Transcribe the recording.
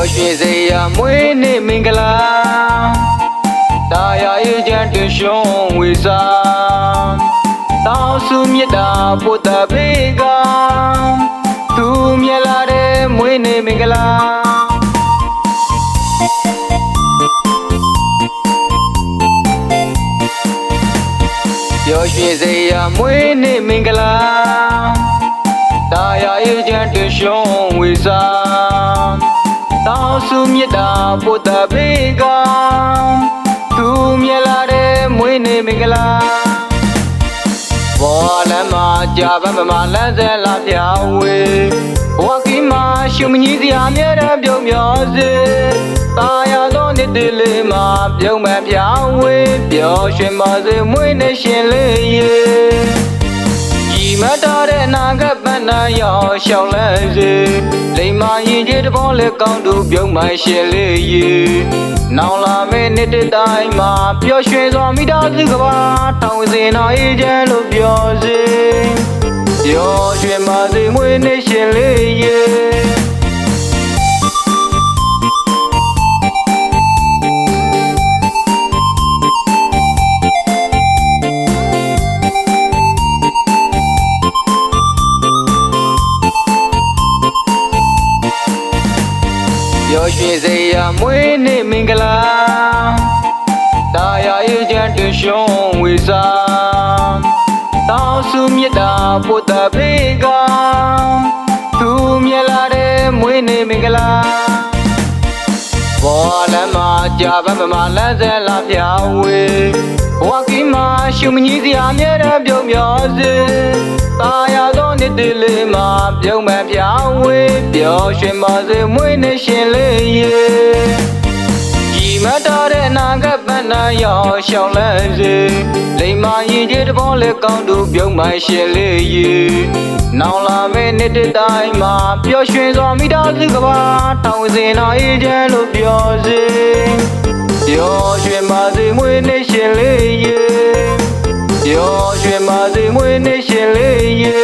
ျော်ရွှင်စေရမွေးနေ့မင်္ဂလာတာယာရေးချမ်းတင်ရှုံးဝေစာတောင်းစုမြတ်တာပို့တာပေကသူမြက်လာတဲ့မွေးနေ့မင်္ဂလာပျော်ရွှင်စေရမွေးနေ့မင်္ဂလာတာယာရေးချမ်းတင်ရှုံးဝေစာတော င်းစုမြတ်တာပို့တာပေကသူမြက်လာတဲ့မွေးနေ့မင်္ဂလာဘောလမ်းမှာကြာပန်းပမာလမ်းစဲလာပြောင်းဝေဘဝကီမှာရှုံမကြီးစရာအမြဲတမ်းပြုံးမျောစေတာယာသောနေ့တည်းလေးမှာပြုံးမှန်ပြောင်းဝေပျော်ရွှင်ပါစေမွေးနေ့ရှင်လေးရေဒီမတော်တဲ့နာကပန်းနာရောက်ရှောင်းလဲစေလိမ္မာရင်ကြီး တဘောလေကောင်းသူပြုံးမှရှင်လေးရေနောင်လာမယ့်နေ့တစ်တိုင်းမှာပျော်ရွှင်စွာမိသားစုကပါထောင်စင်တော်အေးချမ်းလို့ပြောစေပျော်ရွှင်ပါစေမွေးနေ့ရှင်လေးရေ ပျော်ရွှင်စေရမွေးနေ့မင်္ဂလာတာယာရေးချမ်းတင်ရှုံးဝေစာတောင်းစုမြတ်တာပို့တာပေကသူမြက်လာတဲ့မွေးနေ့မင်္ဂလာဘောလမ်းမှာကြာပန်းပမာလမ်းစဲလာပြောင်းဝေဘဝကီမှာရှုံမကြီးစရာအမြဲတမ်းပြုံးမျောစေ တာယာသောနေ့တည်းလေးမှာပြုံးမှန်ပြောင်းဝေပျော်ရွှင်ပါစေမွေးနေ့ရှင်လေးရေဒီမတော်တဲ့နာကပန်းနာရောက်ရှောင်းလဲစေလိမ္မာရင်ကြီးတဘောလေကောင်းသူပြုံးမှရှင်လေးရေနောင်လာမယ့်နေ့တစ်တိုင်းမှာပျော်ရွှင်စွာမိသားစုကပါထောင်စင်တော်အေးချမ်းလို့ပြောစေပျော်ရွှင်ပါစေမွေးနေ့ရှင်လေးရေ ရောရွှေမာသိမွေးနေရှင်လေးရေ